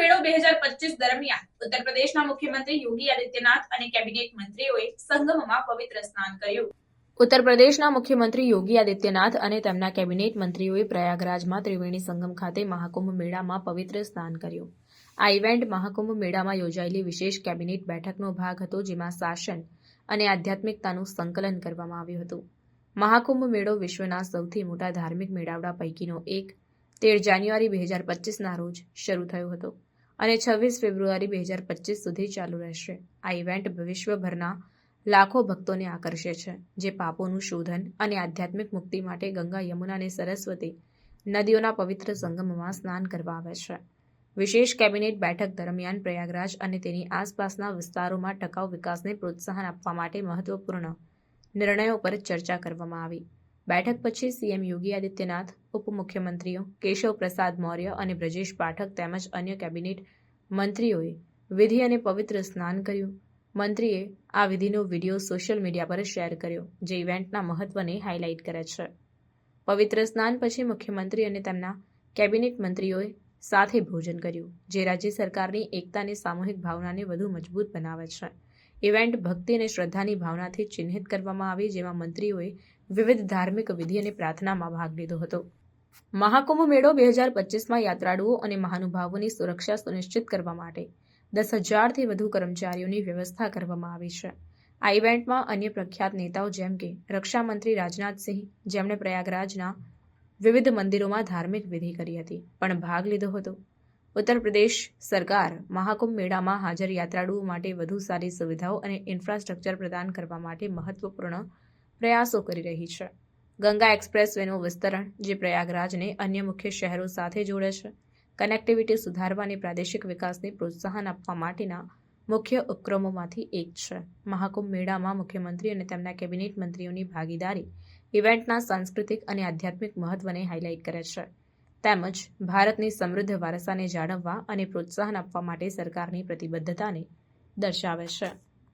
બે હજાર પચીસ દરમિયાન ઉત્તર પ્રદેશના મુખ્યમંત્રી યોગી આદિત્યનાથ અને કેબિનેટ મંત્રીઓએ સંગમમાં પવિત્ર સ્નાન કર્યું. ઉત્તર પ્રદેશના મુખ્યમંત્રી યોગી આદિત્યનાથ અને તેમના કેબિનેટ મંત્રીઓએ પ્રયાગરાજમાં ત્રિવેણી સંગમ ખાતે મહાકુંભ મેળામાં પવિત્ર સ્નાન કર્યું. આ ઇવેન્ટ મહાકુંભ મેળામાં યોજાયેલી વિશેષ કેબિનેટ બેઠકનો ભાગ હતો જેમાં શાસન અને આધ્યાત્મિકતાનું સંકલન કરવામાં આવ્યું હતું. મહાકુંભ મેળો વિશ્વના સૌથી મોટા ધાર્મિક મેળાવડા પૈકીનો એક તેર જાન્યુઆરી બે હજાર પચીસના રોજ શરૂ થયો હતો. અને છવ્વીસ ફેબ્રુઆરી બે હજાર પચીસ સુધી ચાલુ રહેશે. આ ઇવેન્ટ વિશ્વભરના લાખો ભક્તોને આકર્ષે છે, જે પાપોનું શોધન અને આધ્યાત્મિક મુક્તિ માટે ગંગા યમુના અને સરસ્વતી નદીઓના પવિત્ર સંગમમાં સ્નાન કરવા આવે છે. વિશેષ કેબિનેટ બેઠક દરમિયાન પ્રયાગરાજ અને તેની આસપાસના વિસ્તારોમાં ટકાઉ વિકાસને પ્રોત્સાહન આપવા માટે મહત્વપૂર્ણ નિર્ણયો પર ચર્ચા કરવામાં આવી. બેઠક પછી સીએમ યોગી આદિત્યનાથ, ઉપમુખ્યમંત્રીઓ કેશવ પ્રસાદ મૌર્ય અને બ્રજેશ પાઠક તેમજ અન્ય કેબિનેટ મંત્રીઓએ વિધિ અને પવિત્ર સ્નાન કર્યું. મંત્રીએ આ વિધિનો વીડિયો સોશિયલ મીડિયા પર શેર કર્યો, જે ઇવેન્ટના મહત્વને હાઇલાઇટ કરે છે. પવિત્ર સ્નાન પછી મુખ્યમંત્રી અને તેમના કેબિનેટ મંત્રીઓએ સાથે ભોજન કર્યું, જે રાજ્ય સરકારની એકતાની સામૂહિક ભાવનાને વધુ મજબૂત બનાવે છે. ઇવેન્ટ ભક્તિ અને શ્રદ્ધાની ભાવનાથી ચિહ્નિત કરવામાં આવી, જેમાં મંત્રીઓએ વિવિધ ધાર્મિક વિધિ અને પ્રાર્થનામાં ભાગ લીધો હતો. મહાકુંભ મેળો બે હજાર પચીસમાં યાત્રાળુઓ અને મહાનુભાવોની સુરક્ષા સુનિશ્ચિત કરવા માટે દસ હજારથી વધુ કર્મચારીઓની વ્યવસ્થા કરવામાં આવી છે. આ ઇવેન્ટમાં અન્ય પ્રખ્યાત નેતાઓ જેમ કે રક્ષામંત્રી રાજનાથસિંહ જેમણે પ્રયાગરાજના વિવિધ મંદિરોમાં ધાર્મિક વિધિ કરી હતી, પણ ભાગ લીધો હતો. ઉત્તર પ્રદેશ સરકાર મહાકુંભ મેળામાં હાજર યાત્રાળુઓ માટે વધુ સારી સુવિધાઓ અને ઇન્ફ્રાસ્ટ્રક્ચર પ્રદાન કરવા માટે મહત્વપૂર્ણ પ્રયાસો કરી રહી છે. ગંગા એક્સપ્રેસ વેનું વિસ્તરણ, જે પ્રયાગરાજને અન્ય મુખ્ય શહેરો સાથે જોડે છે, કનેક્ટિવિટી સુધારવા અને પ્રાદેશિક વિકાસને પ્રોત્સાહન આપવા માટેના મુખ્ય ઉપક્રમોમાંથી એક છે. મહાકુંભ મેળામાં મુખ્યમંત્રી અને તેમના કેબિનેટ મંત્રીઓની ભાગીદારી ઇવેન્ટના સાંસ્કૃતિક અને આધ્યાત્મિક મહત્વને હાઇલાઇટ કરે છે. તેમજ ભારતની સમૃદ્ધ વારસાને જાળવવા અને પ્રોત્સાહન આપવા માટે સરકારની પ્રતિબદ્ધતાને દર્શાવે છે.